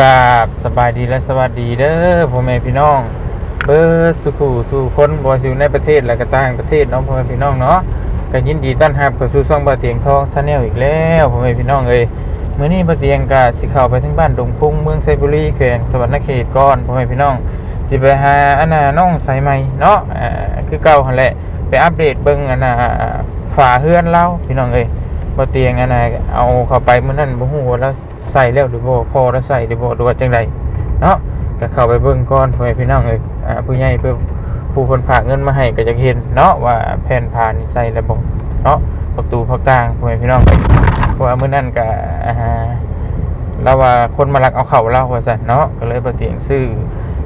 กราบสบายดีและสวัสดีเด้อพ่อแม่พี่น้องเบิดสุขูสู่คนบอยู่ในประเทศและก็ต่างประเทศเนาะพ่อแม่พี่น้องเนาะก็ยินดีต้อนรับเข้าสู่ช่องบ่เตียงทองชาแนลอีกแล้วพ่อแม่พี่น้องเอ้ยมื้อนี้บ่เตียงก็สิเข้าไปถึงบ้านดงพุ่งเมืองไซบุรีแขวงสวรรณเขตก่อนพ่อแม่พี่น้องสิไปหาอันน่ะน้องสายใหม่เนาะอ่าคือเก่าหั่นแหละไปอัปเดตเบิ่งอันน่ะฝาเฮือนเราพี่น้องเอ้ยบ่เตียงอันน่ะเอาเข้าไปมื้อนั้นบ่ฮู้ว่าเรา ส่แล้วหรือบ่พอเราใส่หรือบ่หรือว่าจังไดเนาะก็เข้าไปเบิ่งก่อนพ่อแม่พี่น้องเอ้ยอ่าผู้ใหญ่เพิ่นผู้เพิ่นฝากเงินมาให้ก็จะเห็นเนาะว่าแผ่นผ่านนี่ใส่แล้วบ่เนาะประตูพักต่างพ่อแม่พี่น้องเอ้ยเพราะว่ามื้อนั้นก็อ่าเราว่าคนมาลักเอาเข้าเราว่าซั่นเนาะก็เลยบ่เตียงซื้อ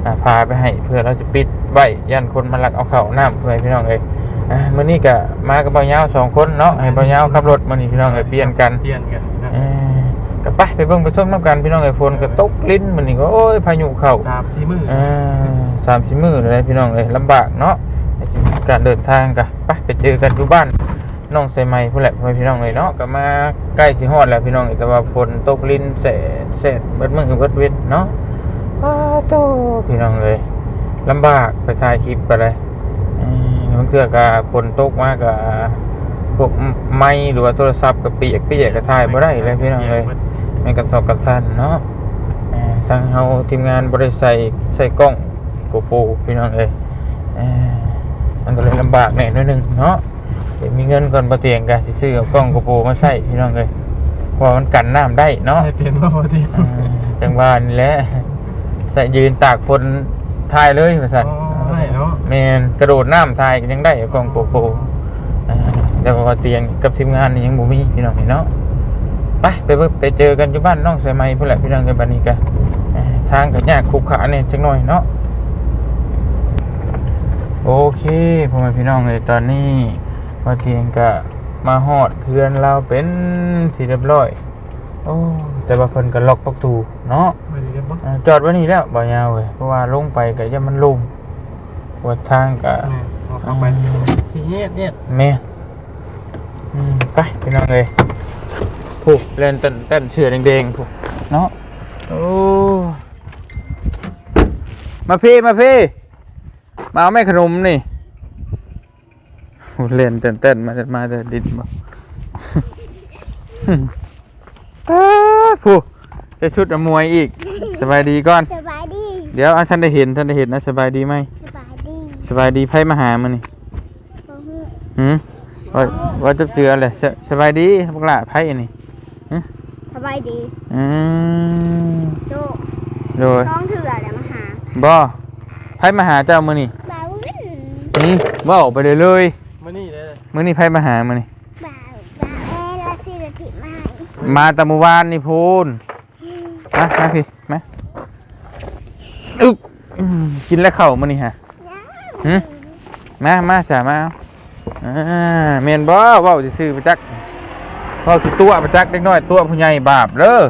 อ่าพาไปให้เพื่อเราจะปิดไว้ยันคนมาลักเอาเข้าน้ำพ่อแม่พี่น้องเอ้ยอะมื้อนี้ก็มากับเบาเหยาวสองคนเนาะให้เบาเหยาวขับรถมื้อนี้พี่น้องเอ้ยเปลี่ยนกันเปลี่ยนกันนะเอ้ยก็ ไปไปเบิ่งไปชมน้ำกันพี่น้องเอ้ยฝนก็ตกลิ้นมื้อนี้ก็โอ้ยพายุเข้าสามสี่มืออ่าสามสี่มื้อเลยพี่น้องเอ้ยลำบากเนาะไอ้สิการเดินทางก็ไปไปเจอกันอยู่บ้านน้องใส่ไม้พุ่นแหละพ่อพี่น้องเอ้ยเนาะก็มาใกล้สิฮอดแล้วพี่น้องเอ้ยแต่ว่าฝนตกลิ้นแสดแสดเบิดมื้อเบิดเว้นเนาะป้าโตพี่น้องเอ้ยลำบากไปถ่ายคลิปไปเลยเอ่อบางเทื่อก็ฝนตกมากก็ พวกไม้หรือว่าโทรศัพท์ก็เปียกเปียกก็ถ่ายบ่ได้เลยพี่น้องเลยมันกันสอบกันสั้นเนาะเอ่อทางเฮาทีมงานบ่ได้ใส่ใส่กล้องโกโปรพี่น้องเอ้ยเอ่อมันก็เลยลำบากแหน่นิดนึงเนาะเดี๋ยวมีเงินก่อนบ่เตียงก็สิซื้อเอากล้องโกโปรมาใส่พี่น้องเอ้ยเพราะว่ามันกันน้ำได้เนาะให้เปลี่ยนมาพอดีอ่าจังหวะนี่แหละใส่ยืนตากฝนถ่ายเลยว่าซั่นได้เนาะแมนกระโดดน้ำทายก็ยังได้กองโปโปอ่า แล้วก็เตียงกับทีมงานนี่ยังบ่มีพี่น้องนี่เนาะไปไปเบิ่งไปเจอกันอยู่บ้านน้องสายไหมพุ่นแหละพี่น้องกันบัดนี้ก็อ่าทางก็ยากขรุขระเนี่ยจักหน่อยเนาะโอเคพ่อแม่พี่น้องเลยตอนนี้ว่าเตียงก็มาฮอดเพื่อนเราเป็นที่เรียบร้อย โอ้แต่ว่าเพิ่นก็ล็อกประตูเนาะไม่ได้เรียบร้อยอ่าจอดไว้นี่แล้วบ่ยาวเว้ยเพราะว่าลงไปก็จะมันลุ่มปวดทางก็แม่พอเข้าไปสีเนียดเนี่ยแม่ อืมไปพี่น้องเอ้ยผูกเล่นเต้นเต้นเชือแดงๆผูกเนาะโอ้มาพี่มาพี่มาเอาแม่ขนมนี่โอ้เล่นเต้นเต้นมาจะมาจะดินบ่อ้าผู้ใส่ชุดมวยอีกสบายดีก่อนสบายดีเดี๋ยวเอาท่านได้เห็นท่านได้เห็นนะสบายดีไหมสบายดีสบายดีไพ่มาหามันนี่บ่ฮู้หืม ว่าว่าจะเจออะไรสสบายดีพวกละไพ่นี่สบายดีอืมโดโดยท้องเถื่อแล้วมาหาบ่ไพ่มาหาเจ้ามือนี่บ่าววินหืมว่าออกไปเลยเลยมานี่เลยมือนี่ไพ่มาหามือนี่บ่าวบ่าวแอร์ละสิละทิมาให้มาแตะมือวานนี่พูนมามาพี่มาอึ๊บอืมกินแล้วเข่ามือนี่ฮะหืมมามาสามาเอา อ่าเมนบ่เว้าสิซื้อไปจักเว้าสิตัวไปจักเด็กน้อยตัวผู้ใหญ่บาปเด้อ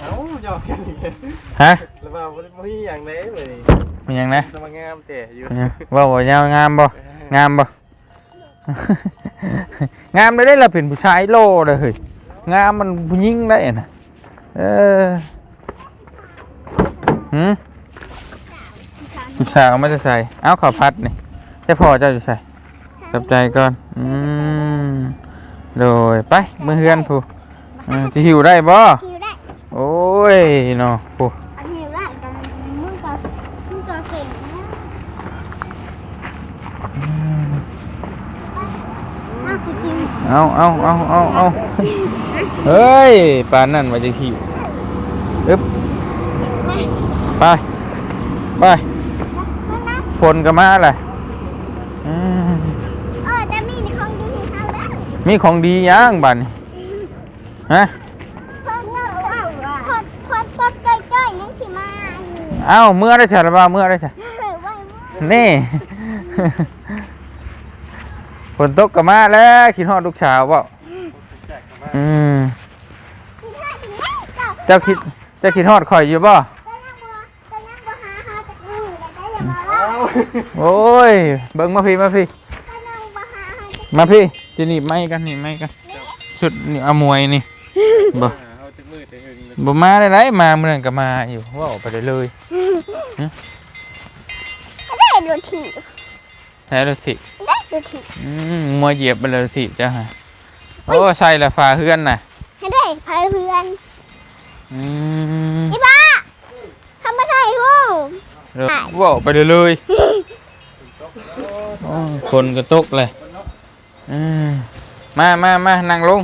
เอ้าหยอกกันอีกฮะแล้วมาไม่มีอย่างไหนเลยเป็นหยังนะจะมางามแต่อยู่เป็นหยังเว่าบ่ยาวงามบ่งามบ่ งามได้ได้ละเป็นผู้ชายโลเลยเฮ้ยงามมันผู้หญิงได้น่ะเออ หืมผู้สาวมันจะใส่ เอาข้าวผัดนี่ใช่พ่อเจ้าจะใส่กับใจก่อน อืม โดยไปมือเฮือนผู้เออที่หิวได้บ่หิวได้ โอ้ยเนาะผู้อันหิวได้กันมึงก็มึงก็เก่งนะมาคือจริงเอาเอาเอาเอาเอาเฮ้ยปานนั่นว่าจะหิวอึ๊บ ไป ไปมานะผลก็มาแหละอืมเออจะมีของดีให้เขาแล้วมีของดีย่างบัดนฮะเพิ่นเนอะว่าคนคนตกใกล้ๆยังสิมาอันนี้เอ้าเมื่อได้ฉันบ่าเมื่อได้ฉันไว้ไว้นี่ฝนตกก็มาแล้วคิดฮอดลูกสาวเปล่าอืมที่ห้าถึงห้าเจ้าเจ้าคิดเจ้าคิดฮอดข่อยอยู่บ่ ก็ยังบ่ก็ยังบ่หาหาจากมือแล้วได้ยังบ่ว่า โอ้ย เบิ่งมาพี่มาพี่ก็ยังบ่หาหาจากมาพี่จะหนีบไม้กันหนีบไม้กันสุดนี่เอามวยนี่บ่เอาตึกมือตึกหึงเลยบ่มาได้ไรมาเมื่อนั้นก็มาอยู่ว่าออกไปได้เลยได้ดูทีแท้เลยสิได้ดูทีอืมมวยเหยียบไปเลยสิจ้าฮะโอ้ใส่ละฟ้าเฮือนน่ะให้ได้พายเพื่อนอืมอีบ้าทำมาไทยฮู้เดี๋ย วว่าออกไปได้เลยโอ้คนก็ตกเลยอืมมามามานั่งลง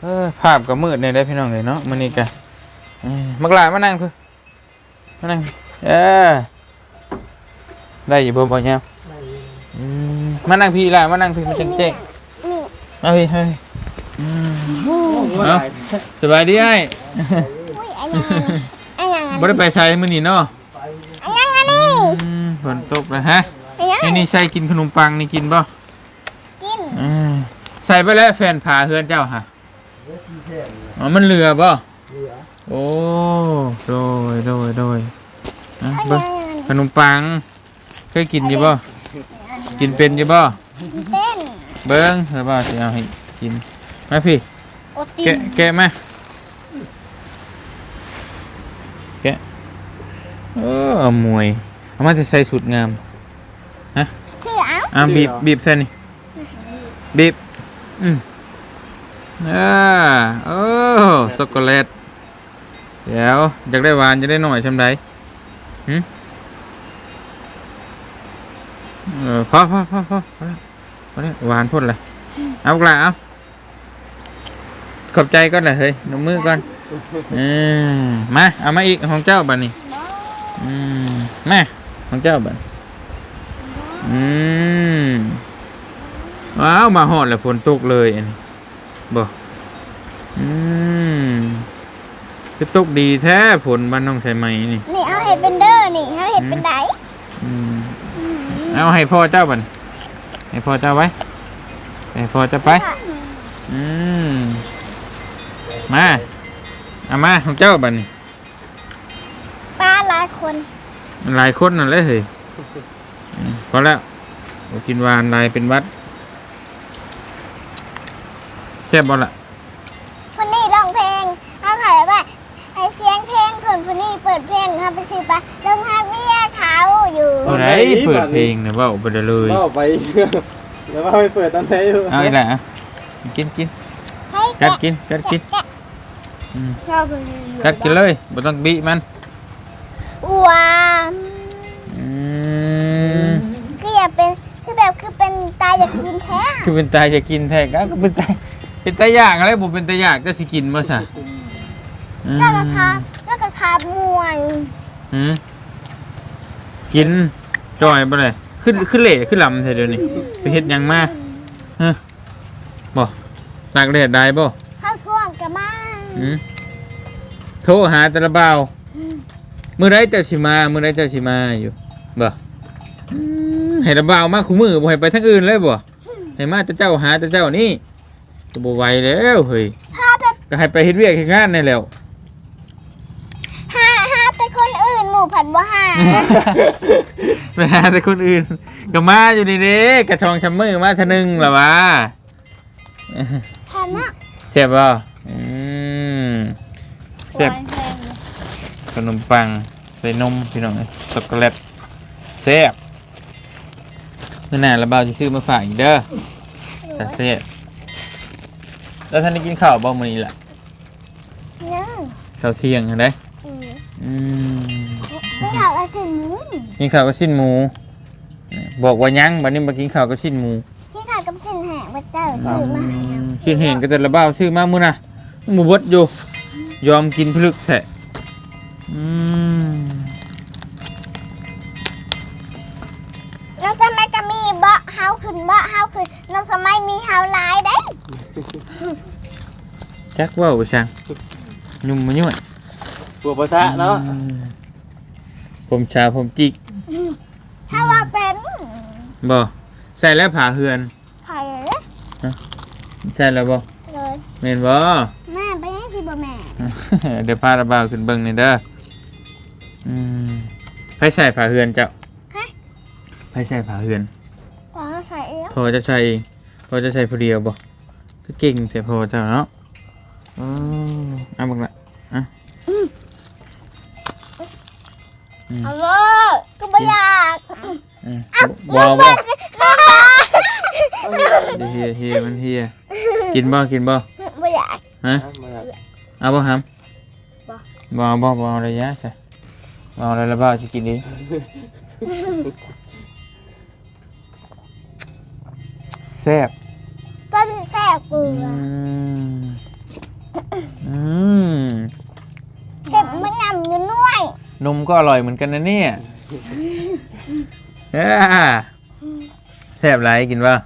เออภาพก็มืดเลยได้อพี่น้องเลยเนาะมื้อนี้กะอืมมักหลายมานั่งเพิ่นมานั่งเออได้อยู่บ่บ่เนี่ยอืมมานั่งพี่ล่ะมานั่งพี่มันเจ๊งๆนี่เอาพี่เอาพี่อืมเอาสบายดีไอ้อุ้ยอันยังอันยังอันบ่ได้ไปใช้มื้อนี้เนาะอันยัง อันนี้อืมฝนตกแล้วฮะอันยังนี่นี่ใส่กินขนมปังนี่กินบ่กินอืมใส่ไปแล้วแฟนผ่าเฮือนเจ้าฮะอ๋อมันเหลือบ่โอ้โดยโดยโดยอะอันเบิ่ยังงขนมปัง เคยกินอยู่บ่กินเป็นอยู่บ่เป็นเบิ่งเดี๋ยวบ่สิเอาให้กินมาพี่ โอติแกะแกะมาแกะเออเอามวย เอามาจะใส่สุดงามชื่อเอาอะบีบบีบเส้นนี่บีบอืมอ่าโอ้ช็อกโกแลตเดี๋ยวอยากได้หวานจะได้หน่อยชำไดหืมเออพอพอพอพอพอแล้วพอแล้วหวานพ่นเลยเอากละเอาขอบใจก่อนเลยเฮ้ยนมมือก่อนอืมมา เอามาอีกของเจ้าบัดนี้อืมมา ของเจ้าบัดอืมว้าวมาหอดแล้วฝนตกเลยอันนี้บ่อืมคือตกดีแท้ฝนบ้านน้องใช่ไหมนี่นี่เอาเห็ดเป็นเด้อนี่เอาเห็ดเป็นไดอืมเอาให้พ่อเจ้าบันให้พ่อเจ้าไว้ให้พ่อเจ้าไป อืมมาเอามาของเจ้าบัดน ปลาหลายคน มันหลายคนนั่นเลยเฮ้ยอืมพอแล้วบ่กินหวานหลายเป็นหวัดแซ่บบ่ล่ะคนนี้ร้องเพลงเขาขายว่าไอเสียงเพลงคนคนนี้เปิดเพลงเขาไปซื้อปลาลงฮักเบี้ยเขาอยู่ผู้ใดเปิดเพลงเนี่ยว่าไปได้เลยก็ไปเดี๋ยวว่าไปเปิดตอนไหนเอาอีกแล้วอะกินกินให้กัแกะดกินกัดกินแกะอืมเราไปกัดกินเลยบ่ต้องบีมัน หวานอืมคืออยากเป็นคือแบบคือเป็นตาอยากกินแท้คือเป็นตายจะกินแท้ก็เป็นตายเป็นตายอยากอะไรบ่เป็นตายอยากก็สิกินบ่ซะอืมเจ้ากระทาเจ้ากระทาม่วงอืมกินจอยบ่เลยขึ้นขึ้นเหล่ขึ้นลำแท้เดี๋ยวนี้ไปเฮ็ดหยังมาฮะบ่ตากแดดได้บ่ข้าวท่วงกระมังอืมโทรหาแต่ละบ่าว มื้อใดเจ้าสิมา มื้อใดเจ้าสิมาอยู่บ่อืมให้ละบ่าวมาคู่มือบ่ให้ไปทางอื่นเลยบ่ให้มาแต่เจ้าหาแต่เจ้านี่ก็บ่ไหวแล้วเฮ้ยหาแต่ก็ให้ไปเฮ็ดเวียกเฮ็ดงานนี่แหล้ว หาหาแต่คนอื่นหมู่ผัดบ่หาไปหาแต่คนอื่น ก็มาอยู่นี่เด้กระชองชำมือมาเทอนึงล่ะวะแพนนะแซ่บบ่อืม แซ่บ ขนมปังใส่นมพี่น้องเอ้ยช็อกโกแลตแซ่บเมื่อหน่าระบาวจะซื้อมาฝากอีกเด้อแต่แซ่บแล้วท่านได้กินข้าวบ่มื้อนี้ล่ะยังข้าวเที่ยงเห็นได้อืมอืมไม่ถามอาชีพหมูกินข้าวกับสิ้นหมู บอกว่ายังบัดนี้มากินข้าวกับสิ้นหมูที่ขายกับสินแหงมาเจ้าซื้อมาให้เอาสิ้นเห็นก็แต่ระบาวซื้อมามื้อน่ะหมูบดอยู่ ยอมกินพลึกแท้ อืมน้องสมัยก็มีเบาะเฮาขึ้นเบาะเฮาขึ้นน้องสมัยมีเฮาหลายได้จักเว่าไปช่างยุ่มมายุ่ยปัวปะทะเนาะอืมผมชาผมจิกถ้าว่าเป็นบ่ใส่แล้วผ่าเฮือนไผ่เลยใช่แล้วบ่เลยเมนบ่แม่ไปให้ที่บ่แม่ เดี๋ยวพาระบาวขึ้นเบิ่งนี่เด้อ อืมไผใส่ผ่าเฮือนเจ้าไผใส่ผ่าเฮือนขอใส่เอวพอจะใส่เองพอจะใช้ผู้เดียวบ่ก็เก่งแต่พอเจ้าเนาะอ๋อเอาบักละอะอืมเอาเลยก็ไม่อยากอืมว้าวบ่เดี๋ยวเฮียเฮียมันเฮียกินบ่กินบ่ไม่อยาก ฮะมาแล้วเอาบ่หำบ่ บ่บ่บ่เอาอะไรยะใช่บ่ เอาอะไรละบ่าสิกินดีแซ่บต้นแซ่บเบื่อือมอืมเห็บมันนำอยู่น้วยนมก็อร่อยเหมือนกันนะเนี่ยอ่าแซ่บไรกินป่ะ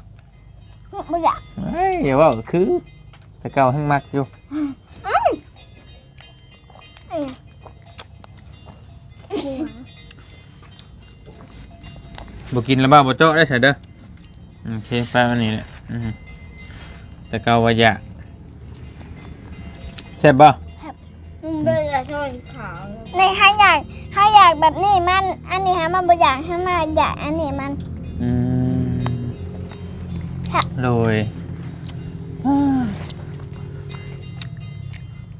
ไม่อยากเฮ้ยอย่าว่าคือแต่เก่าทั้งมักอยู่ บ่กินแล้วบ้าบ่โจ๊ะได้ใช่เด้อโอเคไปวันนี้แหละอือฮึแต่เก่าว่าอยากแซ่บบ่ไม่อยากชอบขาวในถ้าอยากถ้าอยากแบบนี้มัน อันนี้ฮะมันไม่อยากให้มาอยากอันนี้มันอืมค่ะโรย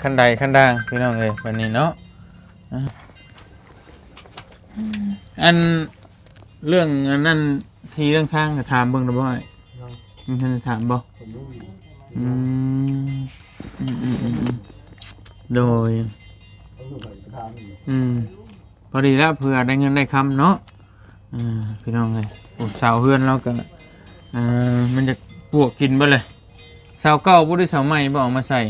ขั้นใดขั้นด่างพี่น้องเอ้ยวันนี้เนาะอะอัน เรื่องอันนั้นทีเรื่องทางก็ถามเบิ่งได้บ่ไอ้มันท่านได้ถามบ่อืมอืมอืมอืมอืมโดยอืมพอดีแล้วเผื่อได้เงินได้คำเนาะอ่าพี่น้องเลยโอ้สาวเพื่อนเราก็อ่ามันจะปวกกินไปเลยสาวเก่าบุได้สาวใหม่บเอกมาใส่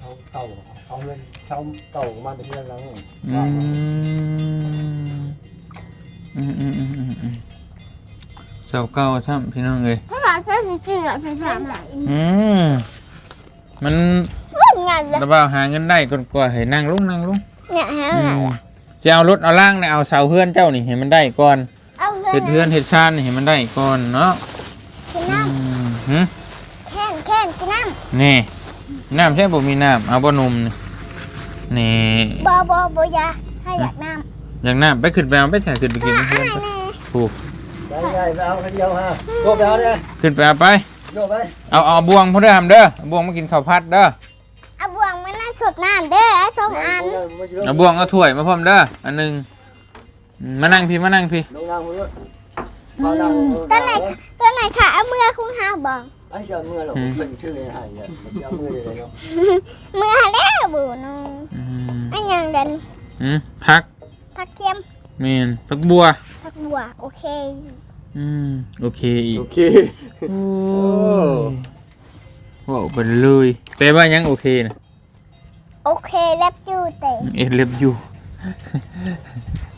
เอาเต่าเอาเงินเช่าเต่ามาเป็นเรื่องแล้วอืม อืมอืมอืมอืมอืมสาวเก่าซ้ำพี่น้องเลยเพราะว่าเสื้อสีเสือเป็นแบบไหนอืมมันมันงานเลยระบาหาเงินได้ก่อนกว่าให้นั่งลุงนั่งลุงเนี่ยฮะอืมจะเอารถเอาล่างเนี่ยเอาเสาเพื่อนเจ้านี่ให้มันได้ก่อนเอาเงิเห็ดเพื่อนเห็ดชานนี่ให้มันได้ก่อนเนาะกินอืน้มหึำแค่นแค่นกินน้นี่น้ำใช่บ่มีน้ำเอาบ่นมนี่นี่ำบอบอบอยาถ้าอยากน้ อย่างน้ำไปขึ้นไปเอาไปใส่ขึ้นไปำกินอ่าเพื่อนแน่ผูกได้ได้ไปเอาคนเดียวฮะโยกไปเอาเนี่ยขึ้นไปเอาไปโยกไปเอาเอาบวงพ่อเด้อทำเด้อเอาบวงมากินข้าวผัดเด้อเอาบวงมันน่าสดน้ำเด้อเอาสองอันเอาบวงเอาถ้วยมาพร้อมเด้ออันหนึงอืมมานั่งพี่มานั่งพี่ลงนั่งมือมานั่งตัวไหนตัวไหนค่ะเอามือคุ้งหาบอกไอ้เจ้ามือหรอกเป็นชื่อเลยหายเนี่ยเอามือเลยเนาะมือหาแล้วบูนูอืมอันยังเดินอืมพัก ผักเทียมมีนพักบัว ผักบัวโอเค อืมโอเคอีกโอเค โอ้ยว้าวไปเลยแปลว่ายังโอเคนะโอเคแลบจูเตะเอ็ดเล็บยู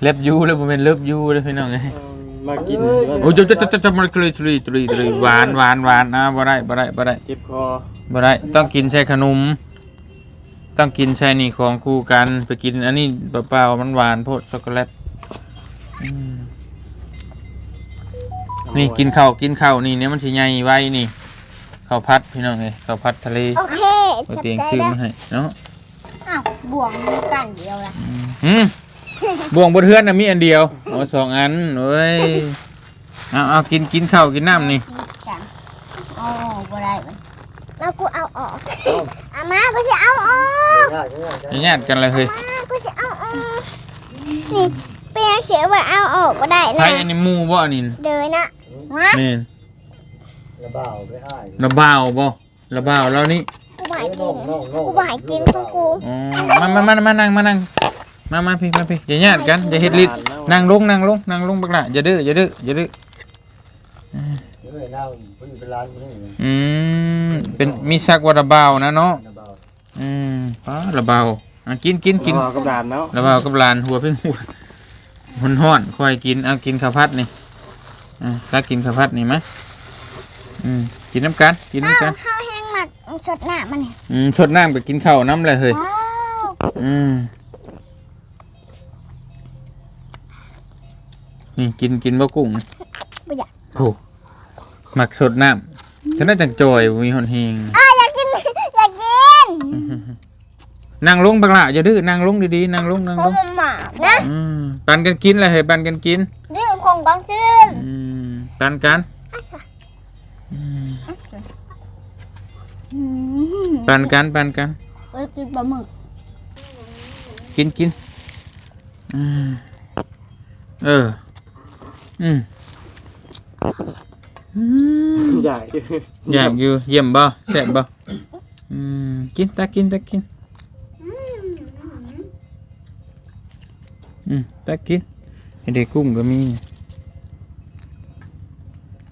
เล็บยูแล้วผมเป็นเล็บยูเลยพี่น้องไงมากินโอ้ยจะจะจะจะมันกรีดกรีดกรีดกรีดหวานหวานหวานอะบ่ได้บ่ได้บ่ได้เจ็บคอบ่ได้ต้องกินใช้ขนม ต้องกินใช้นี่ของคู่กัน ไปกินอันนี้เปล่าๆมันหวานโพดช็อกโกแลตอืมนี่กินข้าวกินข้าวนี่เนี่ยมันสิใหญ่ไว้นี่ข้าวผัดพี่น้องเอ้ยข้าวผัดทะเลโอเคเอาจับเตียงใจซื้อได้มาให้เนาะอ้าวบวงมีกันเดียวละอืมบ่วงบนเทือนน่ะมีอันเดียวโอ้สองอันเอ้ยเอาเอากินกินข้าวกินน้ำนี่พีกันโอ้บ่ได้มัน แล้วกูเอาออกอามากูจะเอาออกง่ายง่ายอย่าญาติกันเลยเฮ้ยอามากูจะเอาออกนี่เป็นยังเสียว่าเอาออกบ่ได้ไผนะอันนี้หมู่บ่อันนี้เดินนะมานี่ระเบ้าไปให้ระบ่าวบ่ระบ่าวแล้วนี่กูบ่ให้กินกูบ่ให้กินของกูอ๋อมามามามานั่งมานั่งมามาพี่มาพี่อย่าญาติกันอย่าเฮ็ดลิดนั่งลงนั่งลงนั่งลงบักละอย่าดื้ออย่าดื้ออย่าดื้อ เดี๋ยวเน่าเพิ่งเป็นร้านนี่อืมเป็นมีซักว่าระบ่าวนะเนาะระเบ้าอืมป้าระบ่าวอะกินกินกินคอกับดานเนาะระบ่าวกับหลานหัวเพิ่งหัวมันฮ้อนค่อยกินเอากินข้าวผัดนี่อะแล้วกินข้าวผัดนี่มั้ยอืมกินน้ำกันกินเอาน้ำกัน ข้าวแห้งหมักสดหน้ามันเนี่ยอืมชดน้ำไปกินข้าวน้ำเลยเฮ้ย ว้าวอืม นี่กินกินบะกุ้งบ่อยาก โอ้ หมักสดน้ำฉันน่าจังจอยมีหอนเฮงอ้าวอยากกินอยากกินนั่งลงบักละอย่าดื้อนั่งลงดีๆนั่งลงนั่งขลองงหมานะอืมปันกันกินเลยเฮ้ยปันกันกินนี่ของกองชื่นอืมปันกันอะค่ะอืมอืมปันกันปันกัน ไปกินปลาหมึกกินกินอืมเออ อืมอืม ใหญ่อยากอยู่เยี่ยมบ่แซ่บบ่อืมกินตากินตากินอืมตากินไอเด็กกุ้งก็มี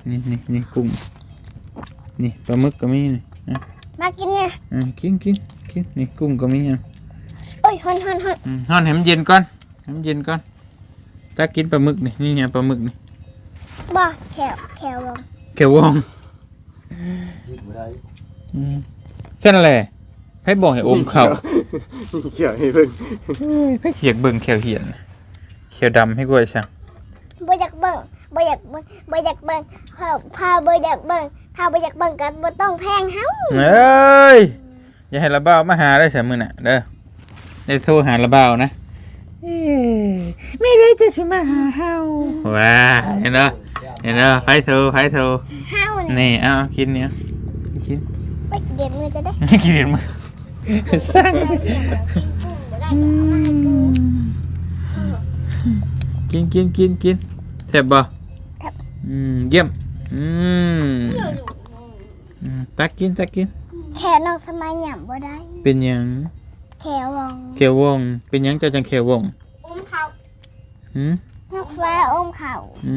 นี่นี่นี่กุ้งนี่ปลาหมึกก็มีนี่อะมากินเนี่ยอะกินกินกินนี่กุ้งก็มีอะโอ้ยฮอนฮอนฮอนอืมนอนให้มันเย็นก่อนให้มันเย็นก่อนตากินปลาหมึกนี่นี่ไงปลาหมึกนี่ บ่แขวแขวลงเขียววองจิบบ่ได้อืมเส้นอะไรให้บอกให้อมเข่าเขียวให้เพิ่งให้เขียกเบิ่งเขียวเหียนเขียวดำให้กล้วยช่างบ่อยากเบิ่งบ่อยากเบิ่งบ่อยากเบิ่งพาพาบ่อยากเบิ่งถ้าบ่อยากเบิ่งก็บ่ต้องแพงเฮาเอ้ยอย่าให้ระเบ้ามาหาได้เสยมือน่ะเด้อได้โทรหาระเบ้านะเอ้ยไม่ได้จะชิมาหาเฮาว้าเห็นเนาะ เห็นเนาะไฟโทรไฟโทรเฮานี่นี่เอากินเนี่ยกินไปกินเด็ดมือจะได้กินเห็นมือสร้างกินกินกินกินแซ่บบ่อืมเยี่ยมอืมอืมตักกินตักกินแขวน้องสมัยหย่ำบ่ได้ เป็นหยังแขววงเขียววงเป็นหยังเจ้าจังเขียววงอมเขาหืม น้องฟ้าอมเขาอื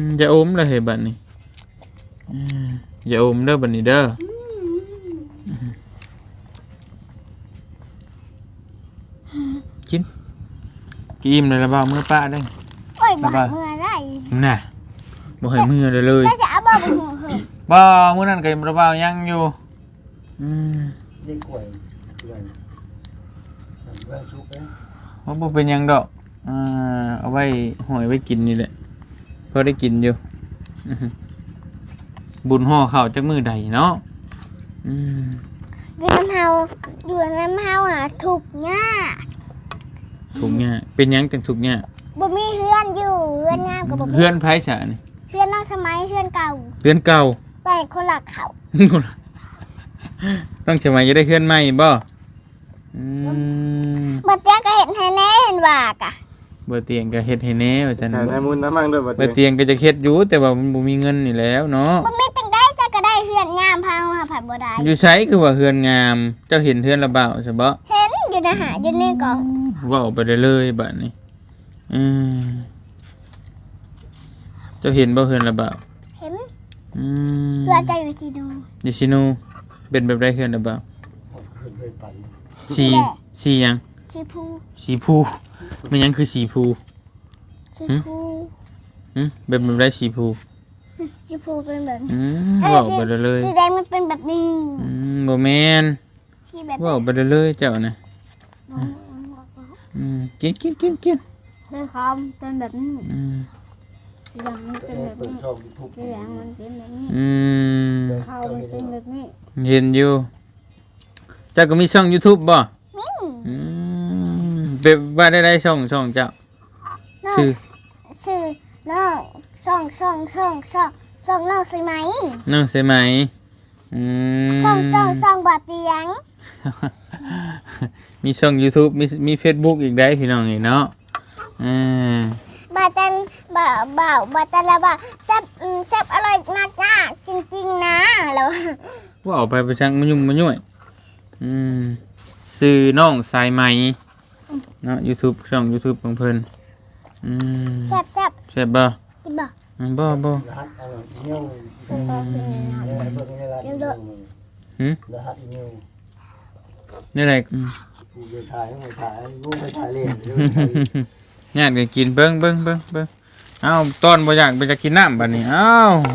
มอย่าอมเลยเฮ้ยบัดนี้อืมอย่าอมเด้อบัดนี้เด้ออกินกินอิ่มเลยละบ่าวมือป้าได้ โอ้ยบ่บ๊ายบายเมื่อไรน่ะบ่ให้มือเลยเลยก็จะเอาบ่ไปหัวเหอะบ่มื้อนั้นก็ยังระบ่าวยังอยู่อืมเด็กกล้วยเพื่อนเพื่อนชุบเอ้ยว่าบ่เป็นหยังดอก อ่าเอาไว้หอยไว้กินนี่แหละพอได้กินอยู่อื้อหือบุญห่อข้าวจักมื้อใดเนาะอืมอยู่น้ำเฮาอยู่น้ำเฮาอะถูกหญ้าทุกเนี่ยเป็นหยังจังทุกเนี่ยบ่มีเฮือนอยู่เฮือนงามกับบ่มีเพื่อนไผสานี่เฮือนน้องสมัยเฮือนเก่าเพื่อนเก่า ตอนคนหลักเขาต้องจะมาจะได้เพื่อนใหม่บ่อืม บ่เตียงก็เห็นให้แน่เห็นว่ากะเบอร์เตียงก็เฮ็ดให้แน่ว่าจันหาน้ำมุนน้ำมั่งด้วยบัดเบอร์เตียงก็จะเฮ็ดอยู่แต่ว่ามันบ่มีเงินนี่แหล้วเนาะบ่มีจังได้จะก็ได้เฮือนงามพามาผัดบ่ได้อยู่ไสคือว่าเฮือนงาม เจ้าเห็นเฮือนละบ่าวใช่บ่เห็นอยู่นะหาอยู่ในกล่องเว้าไปได้เลยบัดนี้อืมเจ้าเห็นบ่เฮือนละบ่าวเห็นอืมเพื่อจะอยู่ที่ดูดิซิโนเป็นแบบไรเฮือนละบ่าวเพื่อนเคยไปสีสีหยัง สีพูสีผู้มันหยังคือสีผู้สีพูหึเป็นแบบไรสีผู้สีพูเป็นแบบอืมเว้าไปได้เลยสีแดงมันเป็นแบบนี้อืมบ่แม่นสีแบบเว้าไปได้เลยเจ้านะอืมกินกินกินกินเป็นคอมเป็นแบบนี้อืมสีเหลืองมันเป็นแบบเปิดนี้ช่องยูทูบสีเหลืองมันเป็นแบบนี้อืมเขามันเป็นแบบนี้เห็นอยู่เจ้าก็มีช่อง YouTube บ่มีอืม แบบว่าได้ได้ช่องช่องเจ้า น้องชื่อ ชื่อน้องส่องส่องส่องส่องส่องน้องใช่ไหมน้องใช่ไหมอืมส่องส่องส่องบาเตียงมีช่อง YouTube มีมี Facebook อีกได้พี่น้องนี่เนาะอ่าบาจันบ่าวบ่าวบาจันแล้วบ่าแซ่บอืมแซ่บอร่อยมากจ้าจริงๆนะแล้วว่าเอาไปประชังมายุ่งมายุ่ยอืมซื้อน้องสายไหม เนาะ YouTube ช่อง YouTube ของเพิ่นอืมแซ่บแซ่บใช่บ่กินบ่อืมบ่บ่รหัสอะไรอีเมลเออเปิดในรหัสอีเมลหืมรหัสอีเมลนี่ไรอืมกูจะถ่ายไม่ถ่ายกูไม่ถ่ายเล่นเดี๋ยวญาติก็กินเบิ่งเบิ่งเบิ่งเบิ่งเอ้าตอนบ่อยากไปจะกินน้ำบัดนี้เอ้า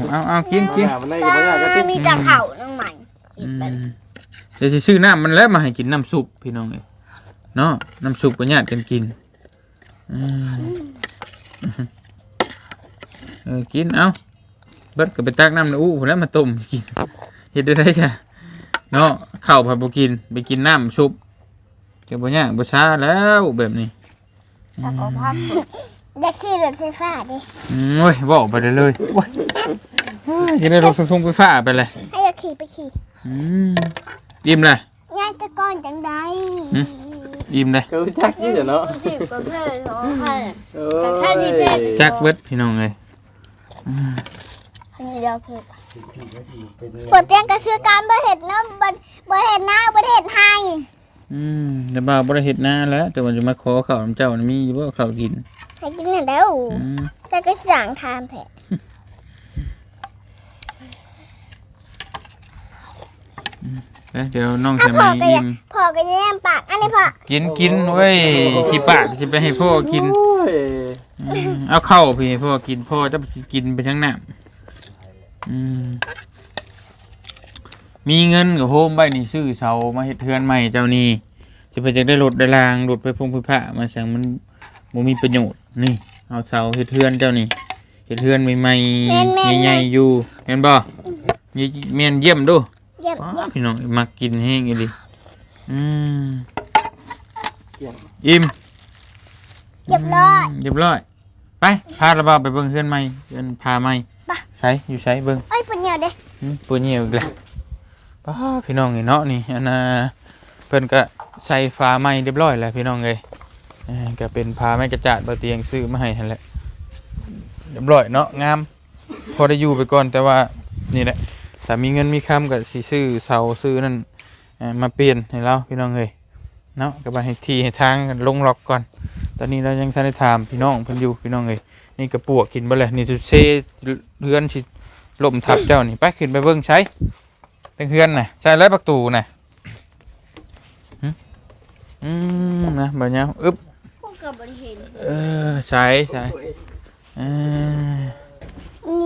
เอาเอากินกินหามันได้ก็บ่ยากก็ติมีกระเข่าน้องใหม่อืมเดี๋ยวสิซื้อน้ำมันแล้วมาให้กินน้ำซุปพี่น้องเอ้ย เนาะน้ำซุปก็ญาติกันกินอืมเออกินเอ้าเบิดก็ไปตักน้ำในอู้พุ่นแล้วมาต้มกินเฮ็ดได้ได้จ้ะเนาะข้าวผัดบ่กินไปกินน้ำซุปก็บ่ยากบ่ช้าแล้วแบบนี้แล้วก็พักอยากขี่รถไฟฟ้าดิอืมโอ้ยบอกไปเลยเลยโอ้ยจะได้รถทุ่งๆไปฟ้าไปเลยให้อยากขี่ไปขี่อืมอิ่มเลยง่ายจะก้อนจังใดหืม อิ่มเลยก็รู้จักอยู่เนาะสิบประเภทของใครโอ้แค่นี้เองจักเบิดพี่น้องเลยอันนี้เดียวคือปวดเตียงกระซื้อการบ่เห็ดเนาะบ่บ่เห็ดหน้าบ่เห็ดให้อืมแต่บ่าวบ่ได้เฮ็ดนาแล้ว แต่ว่าจะมาขอข้าวน้ำเจ้านี่มีอยู่บ่ข้าวกินให้กินน่ะเด้ออืมแต่ก็สั่งทานแท้เอ้ยเดี๋ยวน้องอะใส่พ่อไม้ก็ออิ่ยากมพ่อก็แย้มปาก อันนี้พ่อกินกินเว้ยขี้ปากสิไปให้พ่อกินโอ้ยอืมเอาเข้าวพี่ให้พ่อกินพ่อจะไปกินไปทั้งน้ำอืมมีเงินกับโฮมใบนี่ซื้อเสามาเฮ็ดเทือนใหม่เจ้านี่จะไปจะได้รถได้รางรถไปพงไปพระมาสั่งมันบ่มีประโยชน์นี่ เอาเสาเฮ็ดเทือนเจ้านี่เฮ็ดเทือนใหม่ๆใหญ่ๆอยู่เห็นบ่ยี่แม่นเยี่ยมดูเยี่ยมอ้าเยี่ยมพี่น้องมักกินแห้งอีหลีอืมอิ่มเรียบร้อยเรียบร้อย ไป พาระบาไปเบิ่งเฮือนใหม่เฮือนพาใหม่ไปใช้อยู่ใช้เบิ่งเอ้ยปวดเหนียวเด้หึปืนเหี่ยวอีกแล้วป้าพี่น้องนี่เนาะนี่อันน่ะเพิ่นก็ใส่ฟ้าใหม่เรียบร้อยแล้วพี่น้องเอ้ยเอ้ยก็เป็นพาไม้กระจาดบ่เตียงซื้อมาให้หั่นแหละเรียบร้อยเนาะงาม พอได้อยู่ไปก่อนแต่ว่านี่แหละ ถ้ามีเงินมีคำก็สิซื้อเสาซื้อนั่นเอ่อมาเปลี่ยนให้เราพี่น้องเอ้ยเนาะก็ไปให้ที่ให้ทางลงล็อกก่อน ตอนนี้เรายังทันได้ถามพี่น้องเพิ่นอยู่พี่น้องเอ้ยนี่กระปวกกินบ่เลยนี่สุเซเฮือนสิล่มทับเจ้านี่ไปขึ้นไปเบิ่งใช้ตั้งเฮือนน่ะใช้แล้วประตูน่ะหึอืมนะบ่ยาวอึ๊บพวกกับบริเห็นเออใช้ใช้เออนี่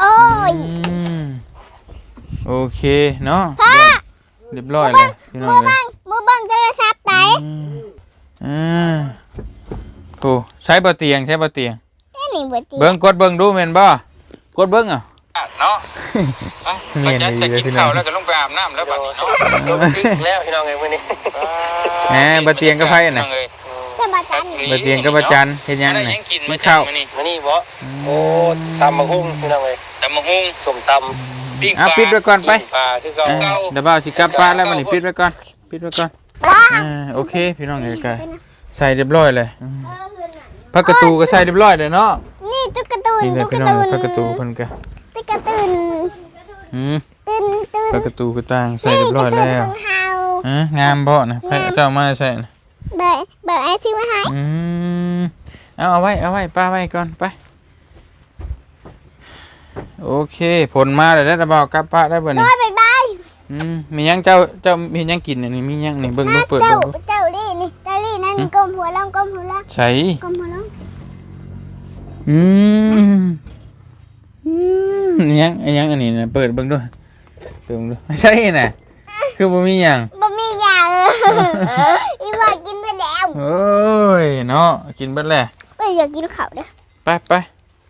โอ้ยอืมโอเคเนาะเรียบร้อยแล้วพี่น้องมือเอ้บัยงมือบังโทรศัพท์ไหนอืมอ่าโอ้ใช้บ่เตียงใช้บ่เตียง แค่นี้บ่จีเบิ้งกดเบิ้งดูแม่นบ่กดเบิ้งอะเนาะเมียนจะกินข้าวแล้วก็ลงไปอาบน้ำแล้วบัดนี้เนาะแล้วพี่น้องไงมื้อนี้แหมบ่เตียงก็ไผน่ะ จะมาจันบ่เตียงก็บ่จันเฮ็ดหยังได้น่ะยังกินกินข้าวมื้อนี้มื้อนี้บ่โอ้ตำมะฮุ่งพี่น้องเอ้ย ตำบักหุ่งส้มตปิ้งอะปลาปิดไว้ก่อนไปำปลาคือเก่าเออเดี๋ยวบ่าวสิกลับบ้านแล้วมันนี่ปิดไว้ก่อนปิดไว้ก่อนอ่าโอเค พี่น้องเอ้ยก็ใส่เรียบร้อยเลยอืมพักกระตูก็ใส่เรียบร้อยเลยเนาะนี่ตุ๊กตานี่เลยตุ๊กพี่น้องตาพักกระตูเพิ่นก็ตุ๊กตาอืมตื่นตื่นพักกระตูก็ต่างใส่เรียบร้อยแล้วของเฮาฮะงามบ่นะไผเจ้ามาใส่นะแบบแบบไอ้ชิมาให้อืมเอาเอาไว้เอาไว้ป้าไว้ก่อนไป โอเคผลมาแล้วได้ระเบากลับป้าได้บ่โดนี่ยบายบายอืมมีหยังเจ้าเจ้ามีหยังกินอันนี้มีหยังนี่เบิ่งดูเปิดเจ้าเบิ่งดูเจ้าดินี่เจ้าดินั่นนี่ก้มหัวลงก้มหัวลงใส่ก้มหัวลงอืมอืมอิหยังอิหยังอันนี้นะเปิดเบิ่งดูเปิดเบิ่งดูใช่น่ะคือบ่มีหยังบ่มียาเลยอีว่ากินไปแล้วโอ้ยเนาะกินเบิดแล้วไม่อยากกินข้าวเด้อไปไป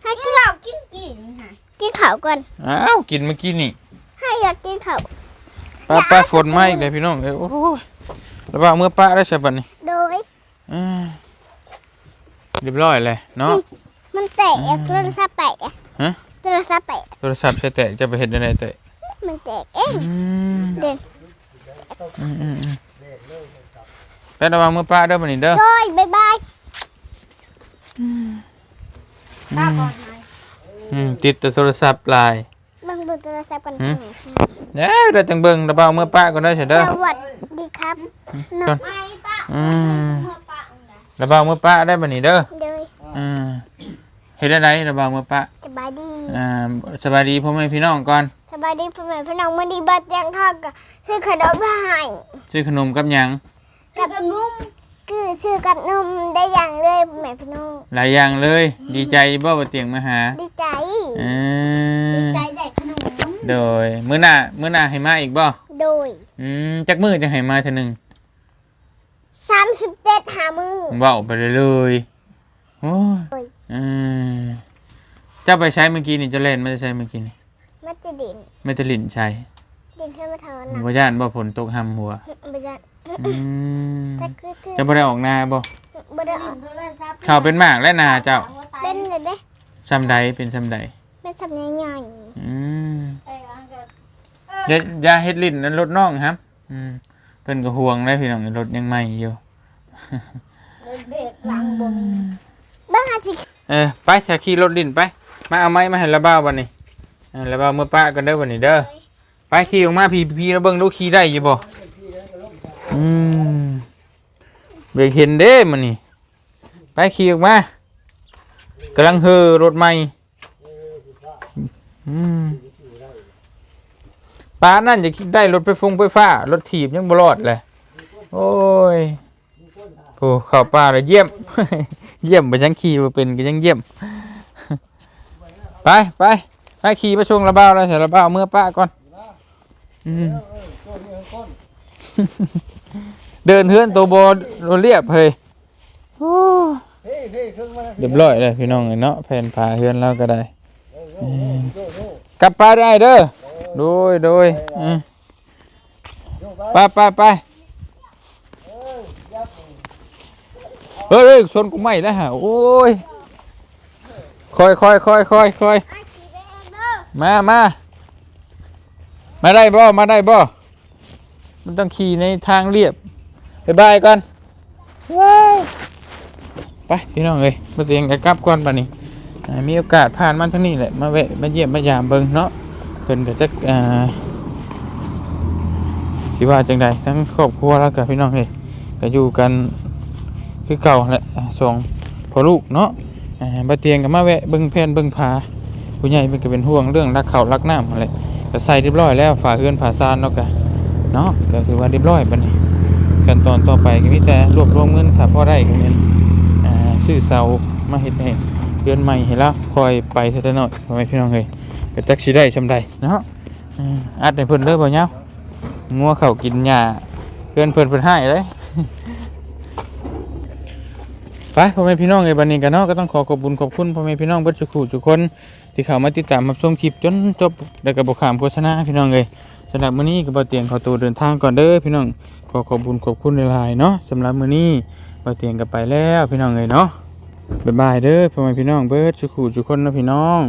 ให้กินข้าวกินกินค่ะ กินข้าวก่อนอ้าวกินเมื่อกี้นี่ให้อยากกินข้าวป้าป้าฝนมาอีกแล้วพี่น้องเอ้ยโอ้ยระเบาเมื่อป้าได้ใช่บัดนี้โดยอ่าเรียบร้อยเลยเนาะมันแตกโทรศัพท์แตกฮะโทรศัพท์แตกโทรศัพท์ใช้แตะจะไปเห็นได้ไงแตะมันแตกเองอืมเด่นอืมอืมอืมไประวังมือป้าเด้อบันนี้เด้อโดยบายบายอื มติดแต่โทรศัพท์ลาย เบิ่งเบิ่งโทรศัพท์กันหืม เด้อเด้อจังเบิ่งระเบามือป้าก็ได้ใช่เด้อ สวัสดีครับก่อนอืมระเบามือป้าได้บันนี้เด้อโดยอืมเฮ็ดได้ไหนระเบามือป้าสบายดี อ่าสบายดีพ่อแม่พี่น้องก่อนสบายดีพ่อแม่พี่น้องมื้อนี้บัดยังทอดก็ซื้อขนมมาให้ซื้อขนมกับหยังกับนุ่ม คือซื้อกับนมได้อย่างเลยพ่อแม่พี่น้องหลายอย่างเลย ดีใจบ่ว่าเตียงมาหาดีใจเอดีอใจได้ขนมโดยมื้อหน้ามื้อหน้าให้มาอีกบ่โดยอืมจักมื้อจะให้มาเทื่อหนึง37หามือเว้าไปเลยเลยโอ้ยโอ้ยอืมเจ้าไปใช้เมื่อกี้นี่เจะเล่นไม่ได้ใช้เมื่อกี้นี่มัตดินไม่ตะลินใช้ดินขึ้นมาทอนหลังบ่ย่านบ่ฝนตกหำหัวบ่ได้ อืมแต่คือชื่อจะบ่ได้ออกนาบ่บ่ได้ออกข้าวเป็นหมากและนาเจ้าเป็นเลยเด้ซ้ำใดเป็นซ้ำใดเป็สำเนียงใหญ่อืมไอ้อันก็อย่าอย่าเฮ็ดลิ้นนั้นรถน้องครับ อืมเพิ่นก็ห่วงได้พี่น้องรถยังใหม่อยู่เลยเบรกหลังบ่มีเบิ้งอาจิเออไปถ้าขี่รถลิ้นไป มาเอาไม้มาให้ระบ้าวบัดนี้เออระบ้าวเมื่อป้ากันเด้อบัดนี้เด้อไปขี่ออกมาพี่พี่แล้วเบิ่งดูขี่ได้อยู่บ่ อืมเบรกเห็นเด้มันนี่ไปขี่ออกมากำลังเฮอรถใหม่อืมป้านั่นจะคิดได้รถไฟฟงไฟฟ้ารถถีบยังบ่รอดเลยโอ้ยโอ้ข้าวป่าเลยเยี่ยม เยี่ยมไปยังขี่มาเป็นก็ยังเยี่ยม ไปไปไปขี่ไปชงระเบ้าแล้วเสร็จระเบ้าเมื่อป้าก่อนอืม เดินเฮือนตัวโบโรเรียบเฮ้ยโอ้เฮ้ยเฮ้ยเครื่องมาเรียบร้อยเลยพี่น้องเนาะแผ่นผ่าเฮือนเราก็ได้อืมกลับไปได้เด้อโดยโดยอืมไปไปไปเฮ้ยเฮ้ยชนกูไม่แล้วฮะโอ้ยคอยคอยคอยคอยคอยอาจิไปเองเด้อมามามาได้บ่มาได้บ่มันต้องขี่ในทางเรียบ บ๊ายบายก่อนว้ายไปพี่น้องเอ้ยมาเตียงกันกลับก่อนป่ะนี้อ่มีโอกาสผ่านมาทางนี้แหละมาแวะมาเยี่ยมมายามเบิ่งเนาะเพิ่นก็จักอ่าสิว่าจังใดทั้งครอบครัวแล้วก็พี่น้องเอ้ยก็อยู่กันคือเก่าแหละอ่าสองพ่อลูกเนาะมาเตียงก็มาแวะเบิ่งแผนเบิ่งผาผู้ใหญ่เป็นก็เป็นห่วงเรื่องรักเขารักน้ำอะไรก็ใส่เรียบร้อยแล้วฝาเฮือนฝาซานเนาะกะเนาะก็คือว่าเรียบร้อยบัดนี้ ขั้นตอนต่อไปก็มีแต่รวบรวมเงินถ้าพอได้ก็เงินซื้อเสามาเฮ็ดให้เฮือนใหม่ให้แล้วคอยไปเท่าน้อยพ่อแม่พี่น้องเอ้ยก็จักสิได้ซำใดเนาะอัดให้เพิ่นเด้อบ่ยาวงัวเข้ากินหญ้าเฮือนเพิ่นเพิ่นให้เลยไปพ่อแม่พี่น้องไอ้บันนี้กันเนาะก็ต้องขอขอบคุญขอบคุณพ่อแม่พี่น้องเบิดทุกคู่ทุกคน ที่เข้ามาติดตามรับชมคลิปจนจบแล้วก็บ่ขามโฆษณาพี่น้องเลย สำหรับมื้อนี้ก็บ่เตียงขอตัวเดินทางก่อนเด้อพี่น้องขอขอบคุญขอบคุณหลายๆเนาะสำหรับมื้อนี้บ่เตียงก็ไปแล้วพี่น้องเลยเนาะบ๊ายบายเด้อพ่อแม่พี่น้องเบิดสุขุทุกคนนะพี่น้อง